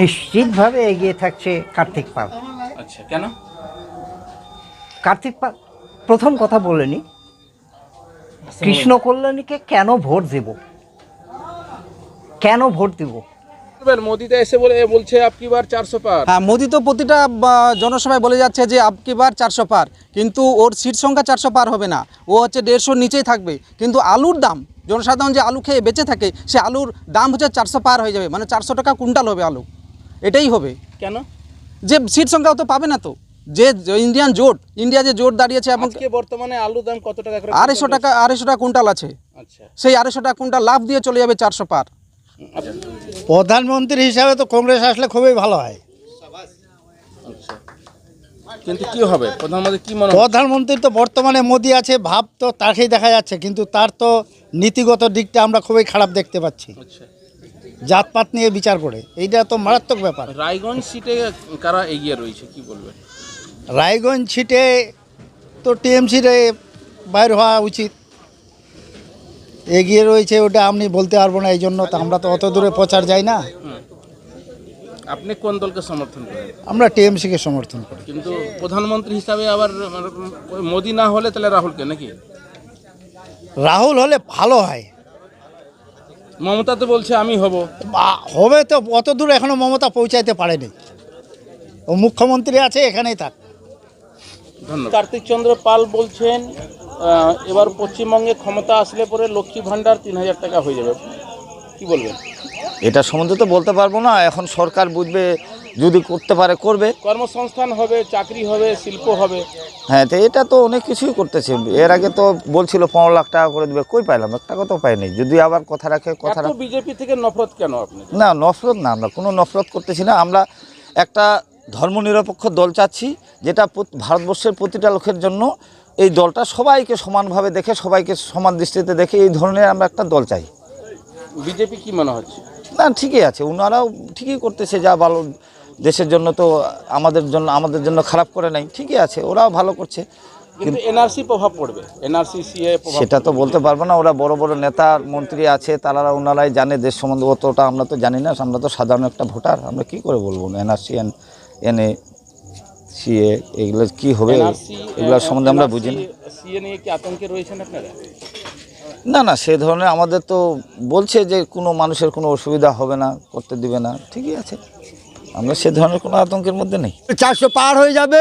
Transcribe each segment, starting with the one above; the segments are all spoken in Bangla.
নিশ্চিতভাবে এগিয়ে থাকছে কার্তিক পাল। আচ্ছা কেন? কার্তিক পাল প্রথম কথা বলেনি কৃষ্ণ কল্যাণীকে কেন ভোট দেব? কেন ভোট দেব? মোদিতে এসে বলে বলছে আপকি বার চারশো পার। হ্যাঁ মোদি তো প্রতিটা জনসভায় বলে যাচ্ছে যে আপকি বার চারশো পার। কিন্তু ওর সিট সংখ্যা চারশো পার হবে না। ও হচ্ছে দেড়শোর নিচেই থাকবে। কিন্তু আলুর দাম জনসাধারণ যে আলু খেয়ে বেঁচে থাকে সে আলুর দাম হচ্ছে চারশো পার হয়ে যাবে। মানে চারশো টাকা কুইন্টাল হবে আলু। এটাই হবে। কেন? যে সিট সংখ্যা তো পাবে না তো। যে ইন্ডিয়ান জোট ইন্ডিয়া যে জোট দাঁড়িয়েছে এবং বর্তমানে আলুর দাম কত টাকা করে আড়াইশো টাকা আড়াইশো টাকা কুইন্টাল আছে। আচ্ছা। সেই আড়াইশো টাকা কুইন্টাল লাভ দিয়ে চলে যাবে চারশো পার। প্রধানমন্ত্রী হিসাবে তো কংগ্রেস আসলে খুবই ভালো হয়। আচ্ছা। কিন্তু কি হবে? প্রধানমন্ত্রী কি মনে প্রধানমন্ত্রী তো বর্তমানে মোদি আছে ভাব তো তাকেই দেখা যাচ্ছে কিন্তু তার তো নীতিগত দিকটা আমরা খুবই খারাপ দেখতে পাচ্ছি। আচ্ছা। জাতপাত নিয়ে বিচার করে। এইটা তো মারাত্মক ব্যাপার। রায়গঞ্জ সিটে কারা এগিয়ে রয়েছে কি বলবেন? রায়গঞ্জ সিটে তো টিএমসির বাইর হওয়া উচিত। এগিয়ে রয়েছে ওটা আপনি বলতে পারব না এই জন্য তো আমরা তো অত দূরে প্রচার যাই না। আপনি কোন দলকে সমর্থন করেন? আমরা টিএমসিকে সমর্থন করি। কিন্তু প্রধানমন্ত্রী হিসাবে আবার মোদি না হলে তাহলে রাহুলকে নাকি? রাহুল হলে ভালো হয়। মমতা তো বলছে আমি হব। বা- হবে তো অত দূর এখনও মমতা পৌঁছাইতে পারেনি। ও মুখ্যমন্ত্রী আছে এখানেই থাক। ধন্যবাদ। কার্তিক চন্দ্র পাল বলছেন এবার পশ্চিমবঙ্গে ক্ষমতা আসলে পরে লক্ষ্মী ভাণ্ডার তিন হাজার টাকা হয়ে যাবে। কি বলবেন? এটা সম্বন্ধে তো বলতে পারব না এখন সরকার বুঝবে যদি করতে পারে করবে। কর্মসংস্থান হবে চাকরি হবে শিল্প হবে। হ্যাঁ তো এটা তো অনেক কিছুই করতেছে। এর আগে তো বলছিল পনেরো লাখ টাকা করে দেবে কই পাইলাম? একটা কথা পাইনি যদি আবার কথা রাখে কথা বিজেপি থেকে নফরত কেন আপনি? না নফরত না আমরা কোনো নফরত করতেছি না। আমরা একটা ধর্মনিরপেক্ষ দল চাচ্ছি যেটা ভারতবর্ষের প্রতিটা লোকের জন্য এই দলটা সবাইকে সমানভাবে দেখে সবাইকে সমান দৃষ্টিতে দেখে এই ধরনের আমরা একটা দল চাই। বিজেপি কি মনে হচ্ছে? না ঠিকই আছে। ওনারাও ঠিকই করতেছে যা ভালো দেশের জন্য তো আমাদের জন্য আমাদের জন্য খারাপ করে নাই। ঠিকই আছে ওরাও ভালো করছে। কিন্তু এনআরসি প্রভাব পড়বে এনআরসি সিএ সেটা তো বলতে পারব না ওরা বড় বড় নেতা মন্ত্রী আছে তারা ওনারাই জানে দেশ সম্বন্ধে অতটা আমরা তো জানি না আমরা তো সাধারণ একটা ভোটার আমরা কি করে বলব? এনআরসি এন এনএ সিএ এগুলো কি হবে? এগুলোর সম্বন্ধে আমরা বুঝি না। সিএ নিয়ে কি আতঙ্কে রয়েছেন আপনারা? না না সে ধরনের আমাদের তো বলছে যে কোনো মানুষের কোনো অসুবিধা হবে না করতে দিবে না ঠিকই আছে। আমরা সে ধরনের কোনো আতঙ্কের মধ্যে নেই। চারশো পার হয়ে যাবে।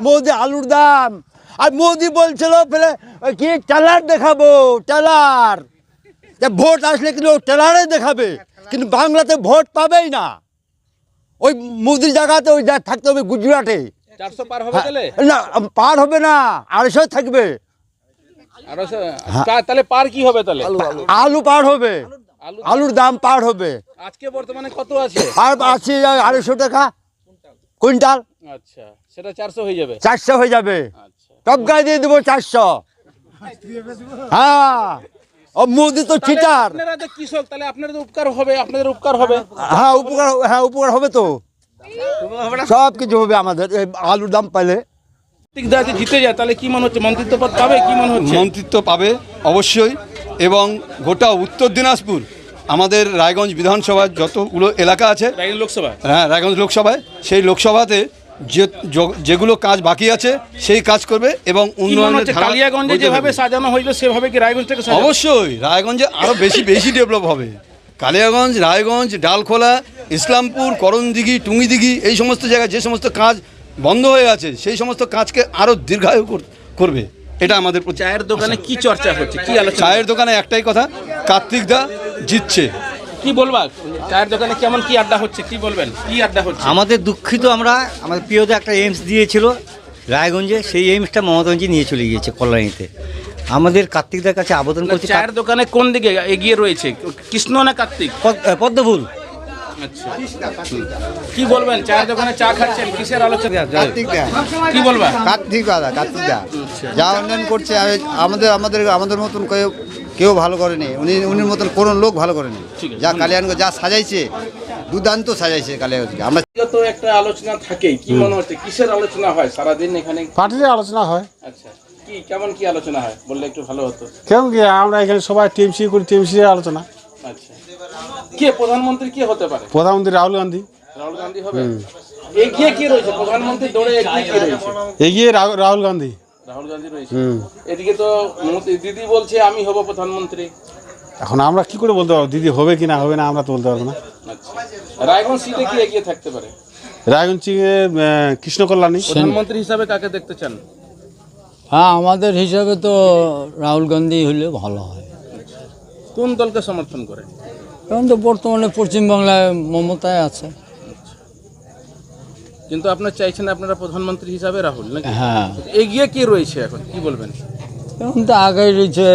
মোদি আলুর দাম। আর মোদি বলছিল ফেলে ওই কি টেলার দেখাবো? টেলার। যে ভোট আসলে কিন্তু ও টেলারে দেখাবে কিন্তু বাংলাতে ভোট পাবেই না। ওই মোদির জায়গাতে ওই যা থাকতে হবে গুজরাটে। চারশো পার হবে না পার হবে না আড়াইশো থাকবে। তা- তাহলে পার কি হবে তাহলে? আলু পার হবে। আলুর দাম পার হবে। আজকে বর্তমানে কত আছে? আর আছে আড়াইশো টাকা। কুইন্টাল। আচ্ছা সেটা চারশো হয়ে যাবে? চারশো হয়ে যাবে। আচ্ছা। টপ গায়ে দিয়ে দেবো চারশো। হ্যাঁ। ও মোদি তো চিটার আপনারা তো কৃষক তাহলে আপনাদের উপকার হবে আপনাদের উপকার হবে। হ্যাঁ উপকার হ্যাঁ উপকার হবে তো। সব কিছু হবে আমাদের আলুর দাম পাইলে। জিতে যায়। তাহলে কি মনে হচ্ছে? মন্ত্রিত্ব পদ পাবে? কি মনে হচ্ছে? মন্ত্রিত্ব পাবে অবশ্যই। এবং গোটা উত্তর দিনাজপুর আমাদের রায়গঞ্জ বিধানসভার যতগুলো এলাকা আছে লোকসভা হ্যাঁ রায়গঞ্জ লোকসভায় সেই লোকসভাতে যে যেগুলো কাজ বাকি আছে সেই কাজ করবে এবং উন্নয়নের কালিয়াগঞ্জে যেভাবে সাজানো হয়েছিল সেভাবে কি রায়গঞ্জটাকে সাজানো অবশ্যই রায়গঞ্জে আরও বেশি বেশি ডেভেলপ হবে। কালিয়াগঞ্জ রায়গঞ্জ ডালখোলা ইসলামপুর করণদিঘি টুঙ্গিদিঘি এই সমস্ত জায়গায় যে সমস্ত কাজ বন্ধ হয়ে আছে সেই সমস্ত কাজকে আরও দীর্ঘায়ু কর- করবে। এটা আমাদের চায়ের দোকানে কি চর্চা হচ্ছে? কি আলোচনা? চায়ের দোকানে একটাই কথা কার্তিক দা জিতছে। কি বলবা? চায়ের দোকানে কেমন কি আড্ডা হচ্ছে? কি বলবেন? কি আড্ডা হচ্ছে? আমাদের দুঃখিত আমরা আমাদের প্রিয়দা একটা এইমস দিয়েছিল রায়গঞ্জে সেই এইমসটা মমতাগঞ্জে নিয়ে চলে গিয়েছে কল্যাণীতে। আমাদের কার্তিকদার কাছে আবেদন করছি চায়ের দোকানে কোন দিকে এগিয়ে রয়েছে? কৃষ্ণ না কার্তিক? পদ- পদ্মফুল। কি বলবেন? চায়ের দোকানে চা খাচ্ছেন? কিসের আলোচনা? কি বলবা কার্তিক দাদা কার্তিক দা। যা উন্নয়ন করছে আমাদের আমাদের আমাদের মতন কেউ কেউ ভালো করেনি। উনি উনির মতন কোনো লোক ভালো করেনি। যা কালিয়ানগঞ্জ যা সাজাইছে দুর্দান্ত সাজাইছে কালিয়ানগঞ্জকে আমরা তো একটা আলোচনা থাকেই কি মনে হচ্ছে? কিসের আলোচনা হয় সারাদিন এখানে? পার্টির আলোচনা হয়। আচ্ছা কি কেমন কি আলোচনা হয়? বললে একটু ভালো হতো। কেমন কি আমরা এখানে সবাই টিএমসি করি টিএমসি আলোচনা। আচ্ছা। কে প্রধানমন্ত্রী কে হতে পারে? প্রধানমন্ত্রী রাহুল গান্ধী। রাহুল গান্ধী হবে? এগিয়ে কি রয়েছে? প্রধানমন্ত্রী দৌড়ে এগিয়ে কি রয়েছে? এগিয়ে রাহুল গান্ধী। রাহুল গান্ধী রয়েছে। এদিকে তো দিদি বলছে আমি হব প্রধানমন্ত্রী। এখন আমরা কি করে বলতে পারব? দিদি হবে কি না হবে না আমরা তো বলতে পারব না। আচ্ছা। রায়গঞ্জ সিটে কি এগিয়ে থাকতে পারে? রায়গঞ্জ কৃষ্ণ কল্যাণী প্রধানমন্ত্রী হিসাবে কাকে দেখতে চান? হ্যাঁ আমাদের হিসাবে তো রাহুল গান্ধী হলে ভালো হয়। কোন দলকে সমর্থন করে এখন তো বর্তমানে পশ্চিমবাংলায় মমতায় আছে। কিন্তু আপনার চাইছেন আপনারা প্রধানমন্ত্রী হিসাবে রাহুল নাকি? হ্যাঁ। এগিয়ে কি রয়েছে এখন? কি বলবেন? এখন তো আগে রয়েছে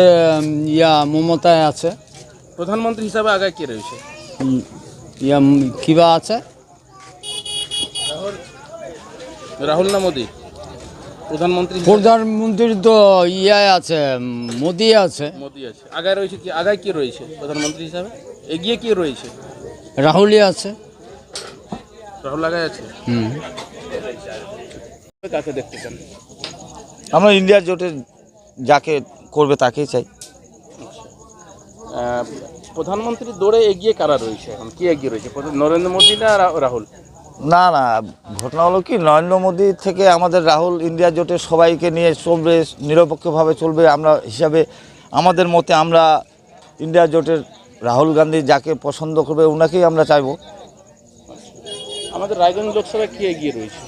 ইয়া মমতায় আছে। প্রধানমন্ত্রী হিসাবে আগে কে রয়েছে? ইয়া কিবা আছে? রাহুল না মোদি? প্রধানমন্ত্রী হিসাবে? প্রধানমন্ত্রী তো ইয়া আছে মোদি আছে। মোদি আছে। আগে রয়েছে কি? আগে কি রয়েছে প্রধানমন্ত্রী হিসাবে? এগিয়ে কি রয়েছে? রাহুলই আছে। রাহুল আগায় আছে? হুম। কাকে দেখতে চান? আমরা ইন্ডিয়ার জোটের যাকে করবে তাকেই চাই। আহ, প্রধানমন্ত্রী দৌড়ে এগিয়ে কারা রয়েছে এখন? কি এগিয়ে রয়েছে? প্রধান- নরেন্দ্র মোদী না রা- রাহুল? না না ঘটনা হলো কি নরেন্দ্র মোদী থেকে আমাদের রাহুল ইন্ডিয়া জোটের সবাইকে নিয়ে চলবে নিরপেক্ষভাবে চলবে। আমরা হিসাবে আমাদের মতে আমরা ইন্ডিয়া জোটের রাহুল গান্ধী যাকে পছন্দ করবে ওনাকেই আমরা চাইব। আমাদের রায়গঞ্জ লোকসভায় কি এগিয়ে রয়েছে?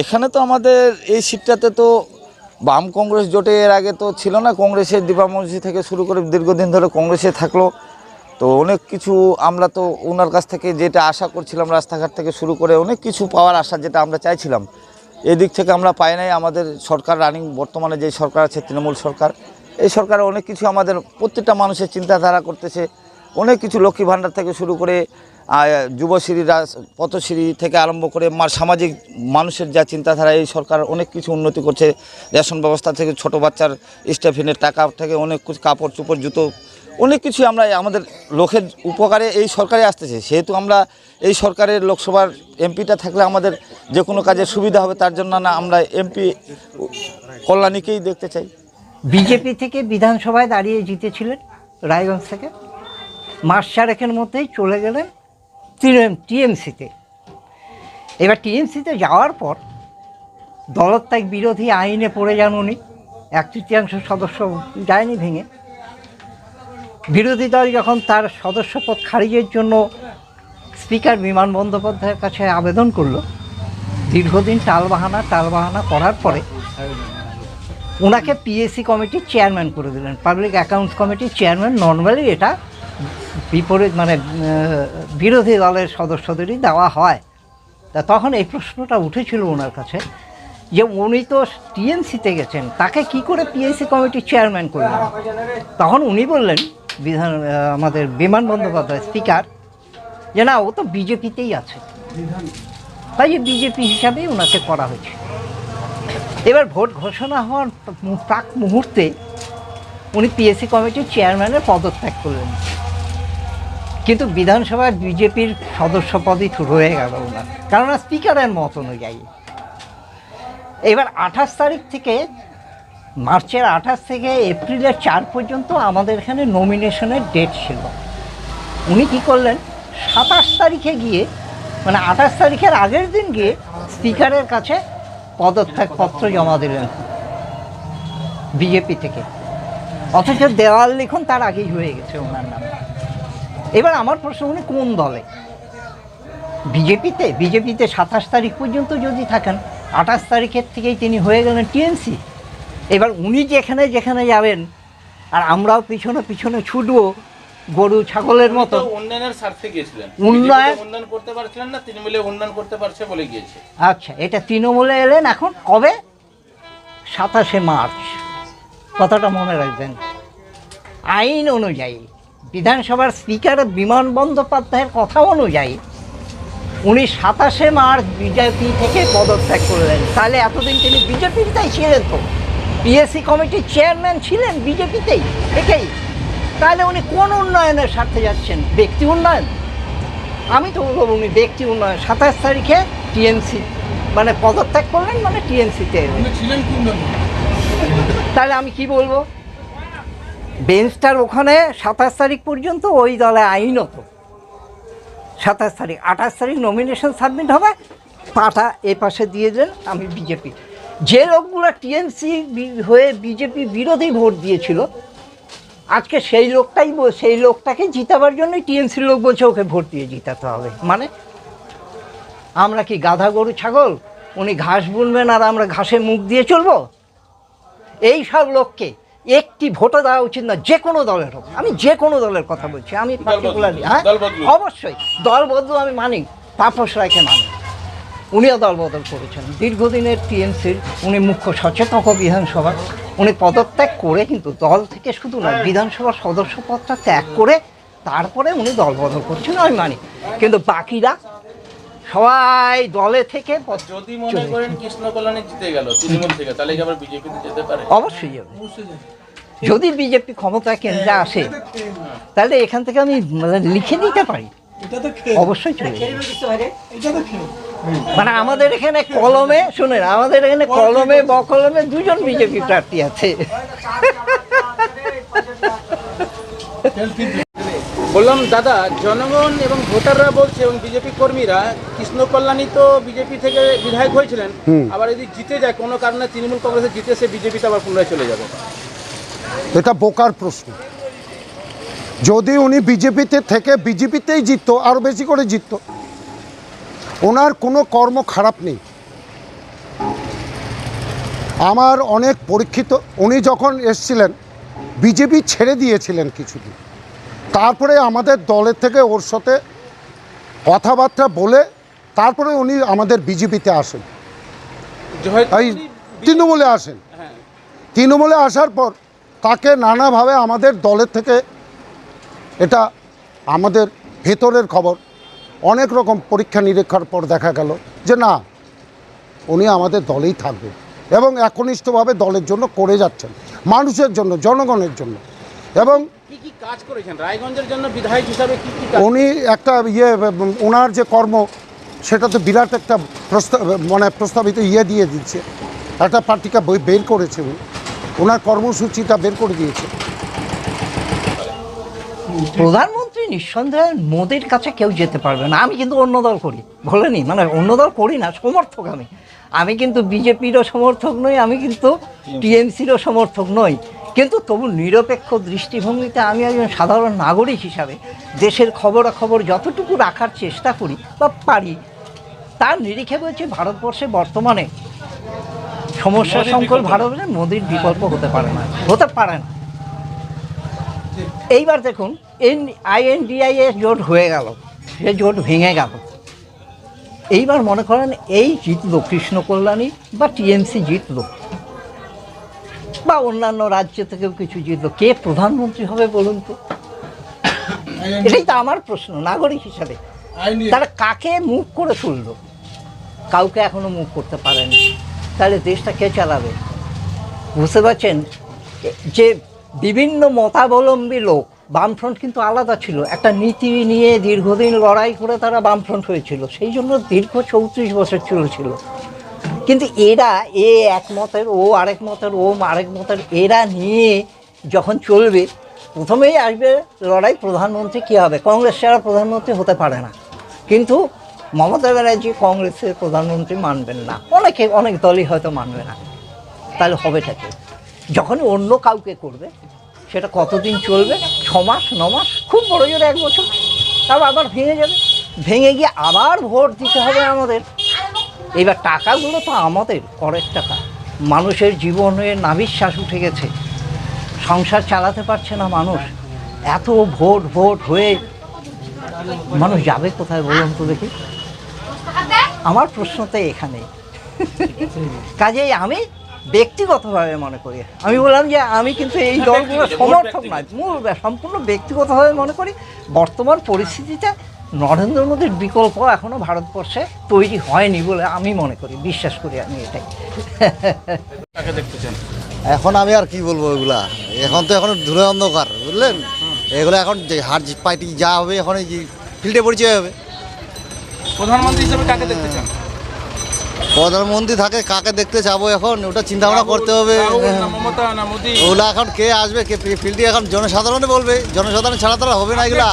এখানে তো আমাদের এই সিটটাতে তো বাম কংগ্রেস জোটে এর আগে তো ছিল না। কংগ্রেসের দীপামঞ্জি থেকে শুরু করে দীর্ঘদিন ধরে কংগ্রেসে থাকল। তো অনেক কিছু আমরা তো ওনার কাছ থেকে যেটা আশা করছিলাম রাস্তাঘাট থেকে শুরু করে অনেক কিছু পাওয়ার আশা যেটা আমরা চাইছিলাম। এদিক থেকে আমরা পাই নাই। আমাদের সরকার রানিং বর্তমানে যে সরকার আছে তৃণমূল সরকার এই সরকার অনেক কিছু আমাদের প্রত্যেকটা মানুষের চিন্তাধারা করতেছে। অনেক কিছু লক্ষ্মী ভাণ্ডার থেকে শুরু করে যুবশ্রীরা পথশ্রী থেকে আরম্ভ করে সামাজিক মানুষের যা চিন্তাধারা, এই সরকার অনেক কিছু উন্নতি করছে। রেশন ব্যবস্থা থেকে ছোট বাচ্চার স্টেফিনের টাকা থেকে অনেক কিছু কাপড় চোপড়, জুতো, অনেক কিছু আমরা আমাদের লোকের উপকারে এই সরকারে আসতেছে। সেহেতু আমরা এই সরকারের লোকসভার এমপিটা থাকলে আমাদের যে কোনো কাজে সুবিধা হবে, তার জন্য না আমরা এমপি কল্যাণীকেই দেখতে চাই। বিজেপি থেকে বিধানসভায় দাঁড়িয়ে জিতেছিলেন রায়গঞ্জ থেকে। মাস চারেকের মধ্যেই চলে গেলেন টিএমসিতে। এবার টিএমসিতে যাওয়ার পর দলত্যাগ বিরোধী আইনে পড়ে যান উনি। এক তৃতীয়াংশ সদস্য যায়নি ভেঙে। বিরোধী দল যখন তার সদস্যপদ খারিজের জন্য স্পিকার বিমান বন্দ্যোপাধ্যায়ের কাছে আবেদন করল, দীর্ঘদিন টালবাহানা টালবাহানা করার পরে ওনাকে পিএসসি কমিটির চেয়ারম্যান করে দিলেন। পাবলিক অ্যাকাউন্টস কমিটির চেয়ারম্যান নর্মালি এটা বিপরীত মানে বিরোধী দলের সদস্যদেরই দেওয়া হয়। তা তখন এই প্রশ্নটা উঠেছিল ওনার কাছে যে উনি তো টিএমসিতে গেছেন, তাকে কি করে পিএসসি কমিটির চেয়ারম্যান করলেন? তখন উনি বললেন, বিধান আমাদের বিমান বন্দ্যোপাধ্যায় স্পিকার, যে না, ও তো বিজেপিতেই আছে। তাই বিজেপি হিসাবেই ওনাকে করা হয়েছে। এবার ভোট ঘোষণা হওয়ার প্রাক মুহূর্তে উনি পিএসসি কমিটির চেয়ারম্যানের পদত্যাগ করলেন। কিন্তু বিধানসভার বিজেপির সদস্য পদই রয়ে গেল ওনার। কেননা স্পিকারের মত অনুযায়ী। এবার আঠাশ তারিখ থেকে মার্চের আঠাশ থেকে এপ্রিলের চার পর্যন্ত আমাদের এখানে নমিনেশনের ডেট ছিল। উনি কি করলেন? সাতাশ তারিখে গিয়ে মানে আঠাশ তারিখের আগের দিন গিয়ে স্পিকারের কাছে পদত্যাগপত্র জমা দিলেন বিজেপি থেকে। অথচ দেওয়াল লিখন তার আগেই হয়ে গেছে ওনার নাম। এবার আমার প্রশ্ন উনি কোন দলে? বিজেপিতে বিজেপিতে সাতাশ তারিখ পর্যন্ত যদি থাকেন, আঠাশ তারিখের থেকেই তিনি হয়ে গেলেন টিএমসি এবার উনি যেখানে যেখানে যাবেন, আর আমরাও পিছনে পিছনে ছুটবো গরু ছাগলের মতো। উন্নয়নের স্বার্থে গিয়েছিলেন। উন্নয়ন- উন্নয়ন করতে পারছিলেন না তৃণমূলে উন্নয়ন করতে পারছে বলে গিয়েছে। আচ্ছা এটা তৃণমূলে এলেন এখন? কবে? সাতাশে মার্চ। কথাটা মনে রাখবেন। আইন অনুযায়ী বিধানসভার স্পিকার বিমান বন্দ্যোপাধ্যায়ের কথা অনুযায়ী উনি সাতাশে মার্চ বিজেপি থেকে পদত্যাগ করলেন। তাহলে এতদিন তিনি বিজেপিতেই ছিলেন তো? পিএসসি কমিটির চেয়ারম্যান ছিলেন বিজেপিতেই এটাই তাহলে উনি কোন উন্নয়নের স্বার্থে যাচ্ছেন? ব্যক্তি উন্নয়ন? আমি তো বলব উনি ব্যক্তি উন্নয়ন। সাতাশ তারিখে টিএমসি মানে পদত্যাগ করলেন মানে টিএমসিতে তাহলে আমি কি বলব? বেঞ্চটার ওখানে সাতাশ তারিখ পর্যন্ত ওই দলে আইনত সাতাশ তারিখ আঠাশ তারিখ নমিনেশন সাবমিট হবে। পাটা এ পাশে দিয়ে দেন আমি বিজেপি। যে লোকগুলো টিএমসি হয়ে বিজেপি বিরোধী ভোট দিয়েছিল আজকে সেই লোকটাই সেই লোকটাকে জিতাবার জন্যই টিএমসির লোক বলছে ওকে ভোট দিয়ে জিতাতে হবে। মানে আমরা কি গাধা গরু ছাগল? উনি ঘাস বুনবেন আর আমরা ঘাসে মুখ দিয়ে চলবো? এই সব লোককে একটি ভোটও দেওয়া উচিত না যে কোনো দলের হোক। আমি যে কোনো দলের কথা বলছি আমি পার্টিকুলারলি হ্যাঁ? অবশ্যই দল বদল আমি মানি তাপস রায়কে মানি। উনিও দল বদল করেছেন। দীর্ঘদিনের টিএমসির উনি মুখ্য সচেতক বিধানসভার উনি পদত্যাগ করে কিন্তু দল থেকে শুধু নয় বিধানসভার সদস্য পদটা ত্যাগ করে তারপরে উনি দল বদল করছেন আমি মানি। কিন্তু বাকিরা সবাই দলে থেকে যদি মনে করেন কৃষ্ণ কল্যাণী জিতে গেল তৃণমূল থেকে তাহলে কি আবার বিজেপিতে যেতে পারে? অবশ্যই যাবে যদি বিজেপি ক্ষমতা কেন্দ্রে আসে তাহলে এখান থেকে আমি মানে লিখে দিতে পারি। অবশ্যই মানে আমাদের এখানে কলমে শুনেন আমাদের এখানে কলমে বকলমে দুজন বিজেপি প্রার্থী আছে। বললাম দাদা জনগণ এবং ভোটাররা বলছে এবং বিজেপি কর্মীরা কৃষ্ণ কল্যাণী তো বিজেপি থেকে বিধায়ক হয়েছিলেন আবার যদি জিতে যায় কোনো কারণে তৃণমূল কংগ্রেসে জিতে সে বিজেপিতে আবার পুনরায় চলে যাবে। এটা বোকার প্রশ্ন। যদি উনি বিজেপিতে থেকে বিজেপিতেই জিততো আরও বেশি করে জিততো ওনার কোনো কর্ম খারাপ নেই। আমার অনেক পরীক্ষিত উনি যখন এসছিলেন বিজেপি ছেড়ে দিয়েছিলেন কিছুদিন। তারপরে আমাদের দলের থেকে ওর সাথে কথাবার্তা বলে তারপরে উনি আমাদের বিজেপিতে আসেন। এই তৃণমূলে আসেন। হ্যাঁ। তৃণমূলে আসার পর তাকে নানাভাবে আমাদের দলের থেকে এটা আমাদের ভেতরের খবর। অনেক রকম পরীক্ষা নিরীক্ষার পর দেখা গেল যে না উনি আমাদের দলেই থাকবে এবং একনিষ্ঠভাবে দলের জন্য করে যাচ্ছেন মানুষের জন্য জনগণের জন্য। এবং কাজ করেছেন? রায়গঞ্জের জন্য বিধায়ক হিসাবে উনি একটা ইয়ে ওনার যে কর্ম সেটা তো বিরাট একটা প্রস্তাব মানে প্রস্তাবিত ইয়ে দিয়ে দিচ্ছে। একটা পার্টিকা বই বের করেছে উনি। ওনার কর্মসূচিটা বের করে দিয়েছে। প্রধানমন্ত্রী? নিঃসন্দেহে মোদির কাছে কেউ যেতে পারবে না। আমি কিন্তু অন্য দল করি বলেনি মানে অন্য দল করি না সমর্থক আমি। আমি কিন্তু বিজেপিরও সমর্থক নই আমি কিন্তু টিএমসিরও সমর্থক নই। কিন্তু তবু নিরপেক্ষ দৃষ্টিভঙ্গিতে আমি একজন সাধারণ নাগরিক হিসাবে দেশের খবরাখবর যতটুকু রাখার চেষ্টা করি বা পারি তার নিরিখে বলছি ভারতবর্ষে বর্তমানে সমস্যা সংকল ভারতে মোদির বিকল্প হতে পারে না হতে পারে না। এইবার দেখুন এন আইএনডিআইএ জোট হয়ে গেল। সে জোট ভেঙে গেল। এইবার মনে করেন এই জিতলো কৃষ্ণ কল্যাণী বা টিএমসি জিতলো। বা অন্যান্য রাজ্য থেকেও কিছু জিতলো। কে প্রধানমন্ত্রী হবে বলুন তো? এটাই তো আমার প্রশ্ন নাগরিক হিসাবে। তারা কাকে মুখ করে তুললো? কাউকে এখনও মুখ করতে পারেনি। তাহলে দেশটা কে চালাবে? বুঝতে পারছেন? যে বিভিন্ন মতাবলম্বী লোক বামফ্রন্ট কিন্তু আলাদা ছিল। একটা নীতি নিয়ে দীর্ঘদিন লড়াই করে তারা বামফ্রন্ট হয়েছিল। সেই জন্য দীর্ঘ চৌত্রিশ বছর চলেছিল কিন্তু এরা, এ এক মতের, ও আরেক মতের, ও আরেক মতের, এরা নিয়ে যখন চলবে, প্রথমেই আসবে লড়াই প্রধানমন্ত্রী কী হবে? কংগ্রেস ছাড়া প্রধানমন্ত্রী হতে পারে না। কিন্তু মমতা ব্যানার্জি কংগ্রেসের প্রধানমন্ত্রী মানবেন না। অনেকে, অনেক দলই হয়তো মানবে না। তাহলে হবেটা কি? যখনই অন্য কাউকে করবে সেটা কতদিন চলবে? ছ মাস, ন মাস, খুব বড় জোরে এক বছর। তারপর আবার ভেঙে যাবে। ভেঙে গিয়ে আবার ভোট দিতে হবে আমাদের। এবার টাকাগুলো তো আমাদের, করের টাকা। মানুষের জীবনে নাবিশ্বাস উঠে গেছে। সংসার চালাতে পারছে না মানুষ। এত ভোট ভোট হয়ে মানুষ যাবে কোথায় বলুন তো দেখি? আমার প্রশ্ন তো এখানেই। কাজেই আমি ব্যক্তিগতভাবে মনে করি। আমি বললাম যে আমি কিন্তু এই দলগুলো সমর্থক নয় মূল সম্পূর্ণ ব্যক্তিগতভাবে মনে করি। বর্তমান পরিস্থিতিতে নরেন্দ্র মোদীর বিকল্প এখনও ভারতবর্ষে তৈরি হয়নি বলে আমি মনে করি। বিশ্বাস করি আমি এটাই। কাকে দেখতে চান? এখন আমি আর কি বলব এগুলা? এখন তো এখন ধুলে অন্ধকার বুঝলেন? এগুলো এখন যে হার জিত পাইটি যা হবে এখন এই যে ফিল্ডে পরিচয় হবে। প্রধানমন্ত্রী হিসেবে কাকে দেখতে চান? প্রধানমন্ত্রী থাকে কাকে দেখতে যাব এখন? ওটা চিন্তা ভাবনা করতে হবে। মোদি? ওগুলা এখন কে আসবে? কে ফিল্ডে এখন জনসাধারণে বলবে। জনসাধারণ ছাড়া তারা হবে না এগুলা।